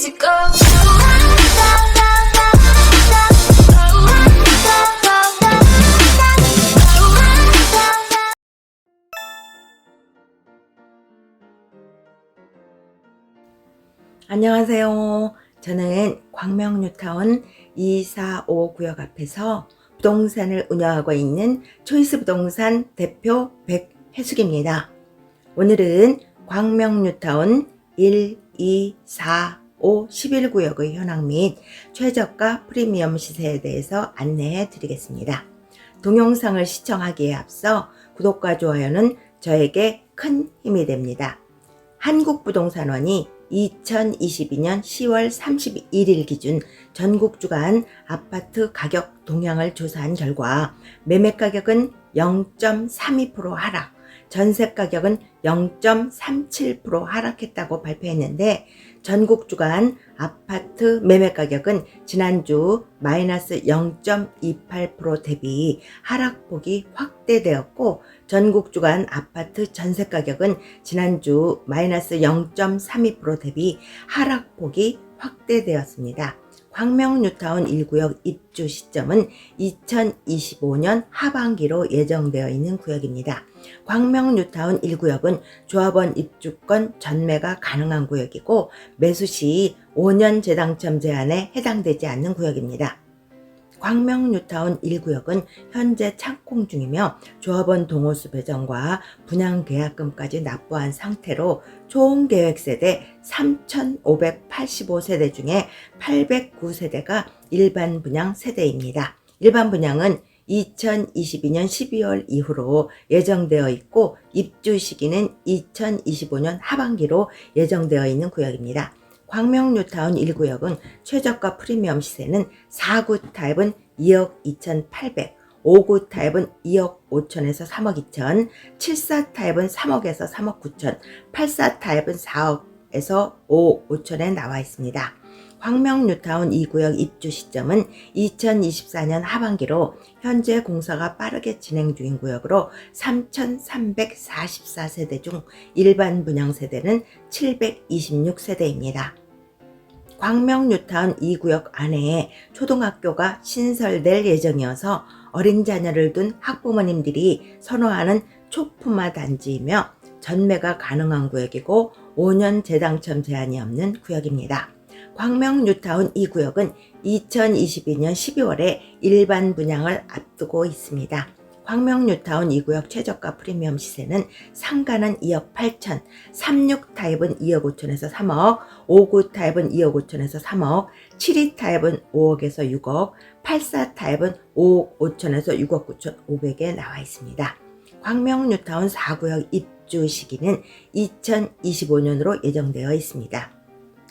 easy go. 안녕하세요. 저는 광명뉴타운 245 구역 앞에서 부동산을 운영하고 있는 초이스 부동산 대표 백혜숙입니다. 오늘은 광명뉴타운 1, 2, 4, 5, 11구역의 현황 및 최저가 프리미엄 시세에 대해서 안내해 드리겠습니다. 동영상을 시청하기에 앞서 구독과 좋아요는 저에게 큰 힘이 됩니다. 한국부동산원이 2022년 10월 31일 기준 전국 주간 아파트 가격 동향을 조사한 결과 매매 가격은 0.32% 하락, 전세 가격은 0.37% 하락했다고 발표했는데 전국 주간 아파트 매매 가격은 지난주 마이너스 0.28% 대비 하락폭이 확대되었고 전국 주간 아파트 전세 가격은 지난주 마이너스 0.32% 대비 하락폭이 확대되었습니다. 광명 뉴타운 1구역 입주 시점은 2025년 하반기로 예정되어 있는 구역입니다. 광명 뉴타운 1구역은 조합원 입주권 전매가 가능한 구역이고 매수 시 5년 재당첨 제한에 해당되지 않는 구역입니다. 광명 뉴타운 1구역은 현재 착공 중이며 조합원 동호수 배정과 분양 계약금까지 납부한 상태로 총 계획 세대 3,585세대 중에 809세대가 일반 분양 세대입니다. 일반 분양은 2022년 12월 이후로 예정되어 있고 입주 시기는 2025년 하반기로 예정되어 있는 구역입니다. 광명뉴타운 1구역은 최저가 프리미엄 시세는 4구 타입은 2억 2,800, 5구 타입은 2억 5천에서 3억 2천, 74 타입은 3억에서 3억 9천, 84 타입은 4억에서 5억 5천에 나와 있습니다. 광명 뉴타운 2구역 입주 시점은 2024년 하반기로 현재 공사가 빠르게 진행 중인 구역으로 3,344세대 중 일반 분양 세대는 726세대입니다. 광명 뉴타운 2구역 안에 초등학교가 신설될 예정이어서 어린 자녀를 둔 학부모님들이 선호하는 초품화 단지이며 전매가 가능한 구역이고 5년 재당첨 제한이 없는 구역입니다. 광명 뉴타운 2구역은 2022년 12월에 일반 분양을 앞두고 있습니다. 광명 뉴타운 2구역 최저가 프리미엄 시세는 상가는 2억 8천, 36 타입은 2억 5천에서 3억, 59 타입은 2억 5천에서 3억, 72 타입은 5억에서 6억, 84 타입은 5억 5천에서 6억 9천 5백에 나와 있습니다. 광명 뉴타운 4구역 입주 시기는 2025년으로 예정되어 있습니다.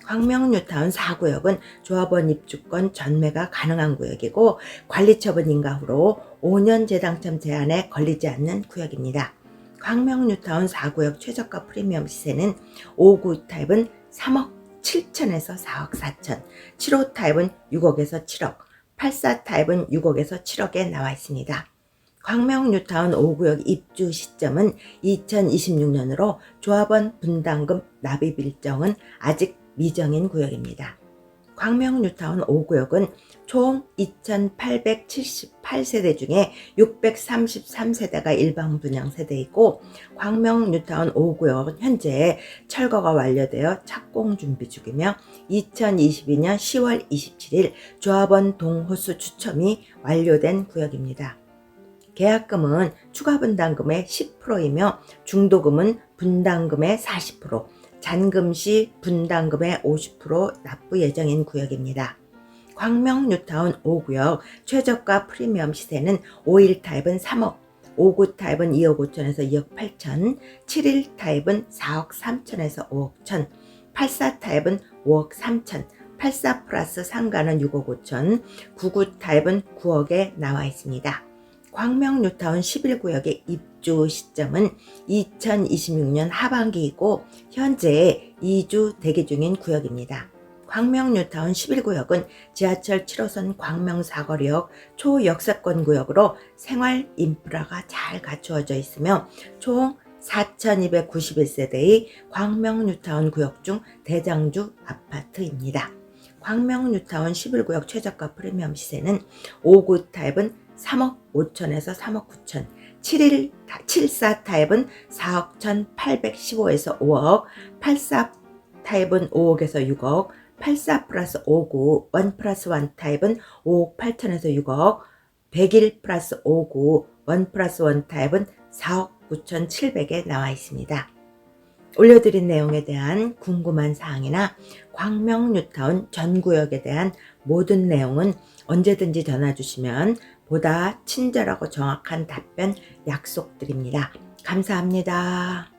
광명 뉴타운 4구역은 조합원 입주권 전매가 가능한 구역이고 관리처분 인가 후로 5년 재당첨 제한에 걸리지 않는 구역입니다. 광명 뉴타운 4구역 최저가 프리미엄 시세는 5구 타입은 3억 7천에서 4억 4천, 7호 타입은 6억에서 7억, 84 타입은 6억에서 7억에 나와 있습니다. 광명 뉴타운 5구역 입주 시점은 2026년으로 조합원 분담금 납입 일정은 아직 미정인 구역입니다. 광명 뉴타운 5구역은 총 2,878세대 중에 633세대가 일반 분양 세대이고 광명 뉴타운 5구역은 현재 철거가 완료되어 착공 준비 중이며 2022년 10월 27일 조합원 동호수 추첨이 완료된 구역입니다. 계약금은 추가 분담금의 10%이며 중도금은 분담금의 40%, 잔금 시 분담금의 50% 납부 예정인 구역입니다. 광명 뉴타운 5구역 최저가 프리미엄 시세는 5일 타입은 3억, 5구 타입은 2억 5천에서 2억 8천, 7일 타입은 4억 3천에서 5억 천, 84 타입은 5억 3천, 84 플러스 상가는 6억 5천, 99 타입은 9억에 나와 있습니다. 광명 뉴타운 11구역의 입주 시점은 2026년 하반기이고 현재 2주 대기 중인 구역입니다. 광명 뉴타운 11구역은 지하철 7호선 광명 사거리역 초역세권 구역으로 생활 인프라가 잘 갖추어져 있으며 총 4291세대의 광명뉴타운 구역 중 대장주 아파트입니다. 광명뉴타운 11구역 최저가 프리미엄 시세는 5구 타입은 3억 5천에서 3억 9천, 7일, 74 타입은 4억 1,815에서 5억, 84 타입은 5억에서 6억, 84 플러스 59, 1 플러스 1 타입은 5억 8천에서 6억, 101 플러스 59, 1 플러스 1 타입은 4억 9,700에 나와 있습니다. 올려드린 내용에 대한 궁금한 사항이나 광명 뉴타운 전 구역에 대한 모든 내용은 언제든지 전화 주시면 보다 친절하고 정확한 답변 약속드립니다. 감사합니다.